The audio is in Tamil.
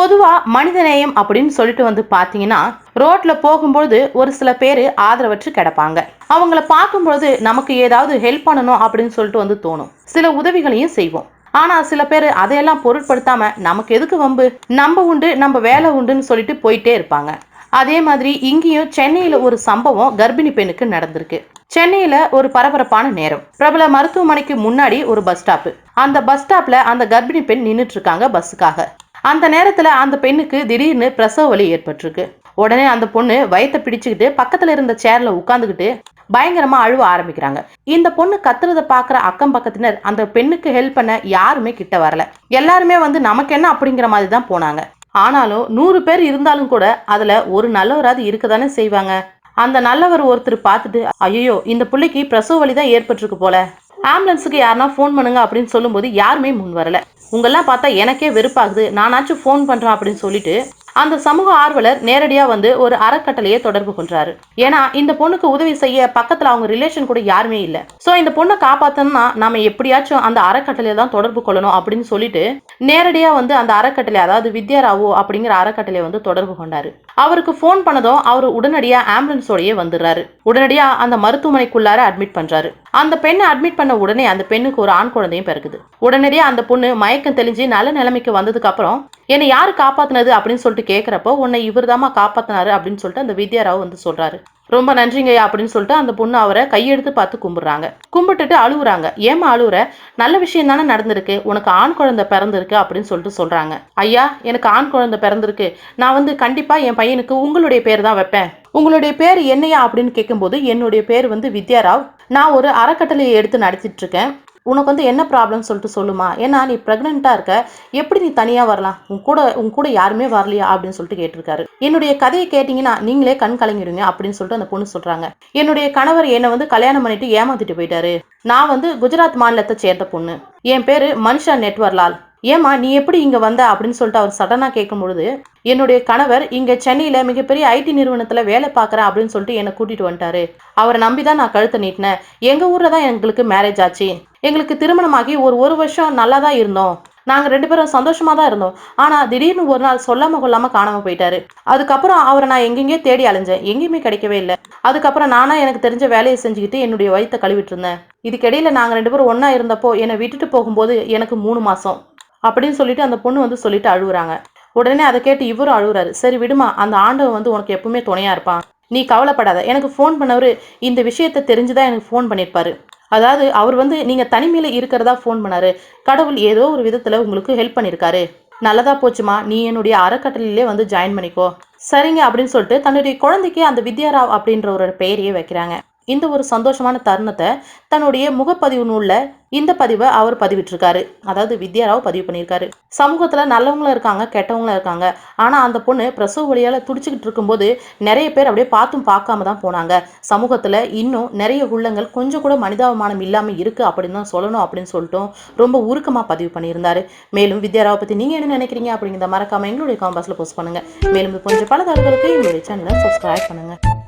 பொதுவாக மனிதநேயம் அப்படின்னு சொல்லிட்டு வந்து பார்த்தீங்கன்னா ரோட்ல போகும்பொழுது ஒரு சில பேர் ஆதரவற்று கிடப்பாங்க. அவங்கள பார்க்கும்பொழுது நமக்கு ஏதாவது ஹெல்ப் பண்ணணும் அப்படின்னு சொல்லிட்டு வந்து தோணும். சில உதவிகளையும் செய்வோம். ஆனால் சில பேர் அதையெல்லாம் பொருட்படுத்தாம நமக்கு எதுக்கு வம்பு? நம்ம உண்டு நம்ம வேலை உண்டுன்னு சொல்லிட்டு போயிட்டே இருப்பாங்க. அதே மாதிரி இங்கேயும் சென்னையில் ஒரு சம்பவம் கர்ப்பிணி பெண்ணுக்கு நடந்திருக்கு. சென்னையில் ஒரு பரபரப்பான நேரம். பிரபல மருத்துவமனைக்கு முன்னாடி ஒரு பஸ் ஸ்டாப்பு. அந்த பஸ் ஸ்டாப்ல அந்த கர்ப்பிணி பெண் நின்றுட்டு இருக்காங்க பஸ்ஸுக்காக. அந்த நேரத்துல அந்த பெண்ணுக்கு திடீர்னு பிரசவ வலி ஏற்பட்டிருக்கு. உடனே அந்த பொண்ணு வயத்தை பிடிச்சுக்கிட்டு பக்கத்துல இருந்த சேர்ல உட்காந்துக்கிட்டு பயங்கரமா அழுவ ஆரம்பிக்கிறாங்க. இந்த பொண்ணு கத்துறத பாக்குற அக்கம் பக்கத்தினர் அந்த பெண்ணுக்கு ஹெல்ப் பண்ண யாருமே கிட்ட வரல. எல்லாருமே வந்து நமக்கு என்ன அப்படிங்கிற மாதிரி தான் போனாங்க. ஆனாலும் நூறு பேர் இருந்தாலும் கூட அதுல ஒரு நல்லவராது இருக்க தானே செய்வாங்க. அந்த நல்லவர் ஒருத்தர் பார்த்துட்டு ஐயோ இந்த பிள்ளைக்கு பிரசவ வலி தான் ஏற்பட்டிருக்கு போல. ஆம்புலன்ஸுக்கு யாருன்னா ஃபோன் பண்ணுங்க அப்படின்னு சொல்லும்போது யாருமே முன் வரல. உங்கெல்லாம் பார்த்தா எனக்கே வெறுப்பாகுது. நானாச்சும் ஃபோன் பண்ணுறேன் அப்படின்னு சொல்லிட்டு அந்த சமூக ஆர்வலர் நேரடியாக வந்து ஒரு அறக்கட்டளையை தொடர்பு கொள்றாரு. ஏன்னா இந்த பொண்ணுக்கு உதவி செய்ய பக்கத்தில் அவங்க ரிலேஷன் கூட யாருமே இல்லை. ஸோ இந்த பொண்ணை காப்பாற்றணும்னா நம்ம எப்படியாச்சும் அந்த அறக்கட்டளையை தான் தொடர்பு கொள்ளணும் அப்படின்னு சொல்லிட்டு நேரடியாக வந்து அந்த அறக்கட்டளை அதாவது வித்யாராவோ அப்படிங்கிற அறக்கட்டளையை வந்து தொடர்பு கொண்டாரு. அவருக்கு ஃபோன் பண்ணதும் அவர் உடனடியாக ஆம்புலன்ஸோடையே வந்துடுறாரு. உடனடியாக அந்த மருத்துவமனைக்குள்ளார அட்மிட் பண்ணுறாரு அந்த பெண்ணை அட்மிட் பண்ண உடனே அந்த பெண்ணுக்கு ஒரு ஆண் குழந்தையும் பிறகுது உடனடியாக அந்த பொண்ணு மயக்கம் தெளிஞ்சு நல்ல நிலைமைக்கு வந்ததுக்கு அப்புறம் என்னை யாரு காப்பாத்தினது? அப்படின்னு சொல்லிட்டு கேட்குறப்போ உன்னை இவர்தாம்மா காப்பாத்தினாரு அப்படின்னு சொல்லிட்டு அந்த வித்யாராவ் வந்து சொல்றாரு. ரொம்ப நன்றிங்கய்யா அப்படின்னு சொல்லிட்டு அந்த பொண்ணு அவரை கையெடுத்து பார்த்து கும்பிடுறாங்க. கும்பிட்டுட்டு அழுவுறாங்க. ஏமா அழுவுற? நல்ல விஷயம் தானே நடந்திருக்கு. உனக்கு ஆண் குழந்தை பிறந்திருக்கு அப்படின்னு சொல்லிட்டு சொல்றாங்க. ஐயா எனக்கு ஆண் குழந்தை பிறந்திருக்கு. நான் வந்து கண்டிப்பா என் பையனுக்கு உங்களுடைய பேர் தான் வைப்பேன். உங்களுடைய பேர் என்னையா அப்படின்னு கேட்கும்போது என்னுடைய பேர் வந்து வித்யாராவ். நான் ஒரு அறக்கட்டளையை எடுத்து நடத்திட்டு இருக்கேன். உனக்கு வந்து என்ன ப்ராப்ளம் சொல்லிட்டு சொல்லுமா? ஏன்னா நீ ப்ரெக்னெண்ட்டாக இருக்க எப்படி நீ தனியாக வரலாம்? உன் கூட உன் கூட யாருமே வரலையா? அப்படின்னு சொல்லிட்டு கேட்டிருக்காரு. என்னுடைய கதையை கேட்டிங்கன்னா நீங்களே கண் கலங்கிடுங்க அப்படின்னு சொல்லிட்டு அந்த பொண்ணு சொல்கிறாங்க என்னுடைய கணவர் என்னை வந்து கல்யாணம் பண்ணிட்டு ஏமாத்திட்டு போயிட்டாரு. நான் வந்து குஜராத் மாநிலத்தை சேர்ந்த பொண்ணு. என் பேர் மனிஷா நெட்வர்லால். ஏமா நீ எப்படி இங்கே வந்த? அப்படின்னு சொல்லிட்டு அவர் சடனாக கேட்கும் பொழுது என்னுடைய கணவர் இங்கே சென்னையில் மிகப்பெரிய ஐடி நிறுவனத்தில் வேலை பார்க்குறேன் அப்படின்னு சொல்லிட்டு என்னை கூட்டிகிட்டு வந்துட்டாரு. அவரை நம்பி தான் நான் கழுத்தை நீட்டினேன். எங்கள் ஊரில் தான் எங்களுக்கு மேரேஜ் ஆச்சு. எங்களுக்கு திருமணமாகி ஒரு ஒரு வருஷம் நல்லா தான் இருந்தோம். நாங்கள் ரெண்டு பேரும் சந்தோஷமாக தான் இருந்தோம். ஆனால் திடீர்னு ஒரு நாள் சொல்லாமல் கொள்ளாமல் காணாம போயிட்டாரு. அதுக்கப்புறம் அவரை நான் எங்கெங்கேயோ தேடி அலைஞ்சேன். எங்கேயுமே கிடைக்கவே இல்லை. அதுக்கப்புறம் நானாக எனக்கு தெரிஞ்ச வேலையை செஞ்சுக்கிட்டு என்னுடைய வயிற்றை கழுவிட்டு இருந்தேன். இதுக்கிடையில் நாங்கள் ரெண்டு பேரும் ஒன்றா இருந்தப்போ என்னை விட்டுட்டு போகும்போது எனக்கு மூணு மாதம் அப்படின்னு சொல்லிட்டு அந்த பொண்ணு வந்து சொல்லிட்டு அழுகுறாங்க உடனே அதை கேட்டு இவரும் அழுகுறாரு சரி விடுமா அந்த ஆண்டவன் வந்து உனக்கு எப்பவுமே துணையா இருப்பான். நீ கவலைப்படாத. எனக்கு ஃபோன் பண்ணவர் இந்த விஷயத்தை தெரிஞ்சுதான் எனக்கு ஃபோன் பண்ணியிருப்பாரு. அதாவது அவர் வந்து நீங்கள் தனிமையில் இருக்கிறதா ஃபோன் பண்ணாரு. கடவுள் ஏதோ ஒரு விதத்தில் உங்களுக்கு ஹெல்ப் பண்ணியிருக்காரு. நல்லதா போச்சுமா? நீ என்னுடைய அறக்கட்டளையிலே வந்து ஜாயின் பண்ணிக்கோ. சரிங்க அப்படின்னு சொல்லிட்டு தன்னுடைய குழந்தைக்கு அந்த வித்யாராவ் அப்படின்ற ஒரு பெயரையே வைக்கிறாங்க. இந்த ஒரு சந்தோஷமான தருணத்தை தன்னுடைய முகப்பதிவு நூலில் இந்த பதிவை அவர் பதிவிட்டிருக்காரு. அதாவது வித்யாராவ் பதிவு பண்ணியிருக்காரு. சமூகத்தில் நல்லவங்களும் இருக்காங்க கெட்டவங்களும் இருக்காங்க. ஆனால் அந்த பொண்ணு பிரசவ வழியால் துடிச்சிக்கிட்டு இருக்கும்போது நிறைய பேர் அப்படியே பார்த்தும் பார்க்காம தான் போனாங்க. சமூகத்தில் இன்னும் நிறைய உள்ளங்கள் கொஞ்சம் கூட மனிதாபிமானம் இல்லாமல் இருக்குது அப்படின்னு தான் சொல்லணும் அப்படின்னு சொல்லிட்டும் ரொம்ப உருக்கமாக பதிவு பண்ணியிருந்தாரு. மேலும் வித்யாராவை பற்றி நீங்கள் என்ன நினைக்கிறீங்க அப்படிங்கிறத மறக்காமல் எங்களுடைய காம்பாஸில் போஸ்ட் பண்ணுங்கள் மேலும் இது கொஞ்சம் பல தரங்களுக்கு எங்களுடைய சேனலை சப்ஸ்கிரைப் பண்ணுங்கள்